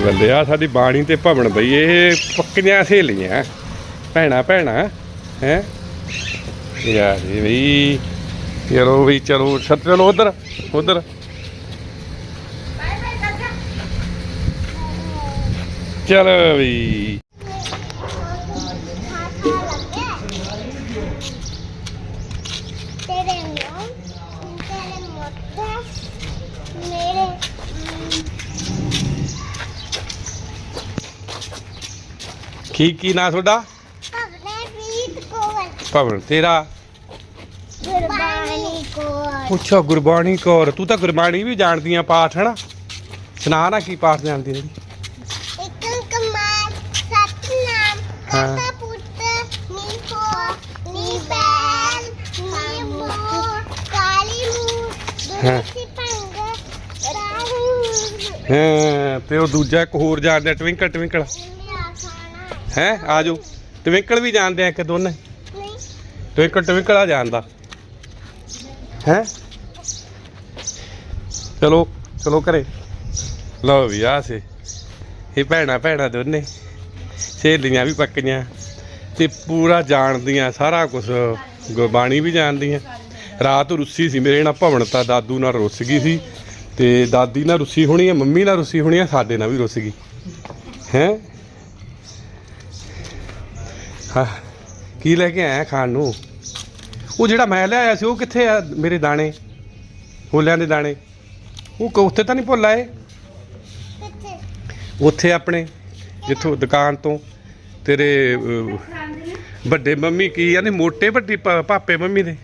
ਬੱਲੇ ਬੱਲੇ ਆ, ਸਾਡੀ ਬਾਣੀ ਤੇ ਭਵਨ ਬਈ, ਇਹ ਪੱਕੀਆਂ ਸਹੇਲੀਆਂ ਭੈਣਾ ਭੈਣਾ, ਹੈ? ਯਾਰ ਇਹ ਬਈ ਚਲੋ ਵੀ ਚਲੋ, ਛੱਤ ਚਲੋ ਉਧਰ ਉਧਰ। ਚਲੋ ਵੀ ਕੀ ਕੀ ਨਾਂ ਤੁਹਾਡਾ? ਭਗਨਪ੍ਰੀਤ ਕੋਲ ਭਵਨ ਤੇਰਾ? ਗੁਰਬਾਣੀ ਕੋਲ ਅੱਛਾ ਗੁਰਬਾਣੀ ਕੌਰ। ਤੂੰ ਤਾਂ ਗੁਰਬਾਣੀ ਵੀ ਜਾਣਦੀ ਆ ਪਾਠ ਹਨਾ? ਸੁਣਾ ਨਾ ਕੀ ਪਾਠ ਜਾਣਦੀ ਤੇਰੀ। ਹਾਂ ਤੇ ਉਹ ਦੂਜਾ ਇੱਕ ਹੋਰ ਜਾਣਦਾ ਟਵਿੰਕਲ ਟਵਿੰਕਲ। ਹੈ? ਆ ਜਾਓ ਟਵਿੰਕਲ ਵੀ ਜਾਣਦੇ ਆ ਕਿ ਦੋਨੇ। ਟਵਿੰਕਲ ਟਵਿੰਕਲ ਆ ਜਾਣਦਾ ਹੈ? ਚਲੋ ਚਲੋ ਘਰੇ। ਲਓ ਵੀ ਆ ਸੇ। ਇਹ ਭੈਣਾ ਭੈਣਾ ਦੋਨੇ। ਸਹੇਲੀਆਂ ਵੀ ਪੱਕੀਆਂ। ਤੇ ਪੂਰਾ ਜਾਣਦੀਆਂ, ਸਾਰਾ ਕੁਝ ਗੁਰਬਾਣੀ ਵੀ ਜਾਣਦੀਆਂ। ਰਾਤ ਰੁੱਸੀ ਸੀ, ਮੇਰੇ ਨਾਲ ਭਵਨ ਤਾਂ ਦਾਦੂ ਨਾਲ ਰੁੱਸ ਗਈ ਸੀ। ਤੇ ਦਾਦੀ ਨਾਲ ਰੁੱਸੀ ਹੋਣੀ ਹੈ ਮੰਮੀ ਨਾਲ ਰੁੱਸੀ ਹੋਣੀ ਹੈ ਸਾਡੇ ਨਾਲ ਵੀ ਰੁੱਸ ਗਈ। ਹੈ? ਹਾਂ। ਕੀ ਲੈ ਕੇ ਆਇਆ ਖਾਣ ਨੂੰ? ਉਹ ਜਿਹੜਾ ਮੈਂ ਲਿਆਇਆ ਸੀ ਉਹ ਕਿੱਥੇ ਆ ਮੇਰੇ ਦਾਣੇ? ਹੋਲਿਆਂ ਦੇ ਦਾਣੇ। ਉਹ ਕ- ਉੱਥੇ ਤਾਂ ਨਹੀਂ ਭੁੱਲ ਆਏ? ਕਿੱਥੇ? ਉੱਥੇ ਆਪਣੇ ਜਿੱਥੋਂ ਦੁਕਾਨ ਤੋਂ। ਤੇਰੇ ਵੱਡੇ ਮੰਮੀ ਕੀ ਆ ਨੇ ਮੋਟੇ ਵੱਡੀ ਪਾ- ਪਾਪੇ ਮੰਮੀ ਦੇ।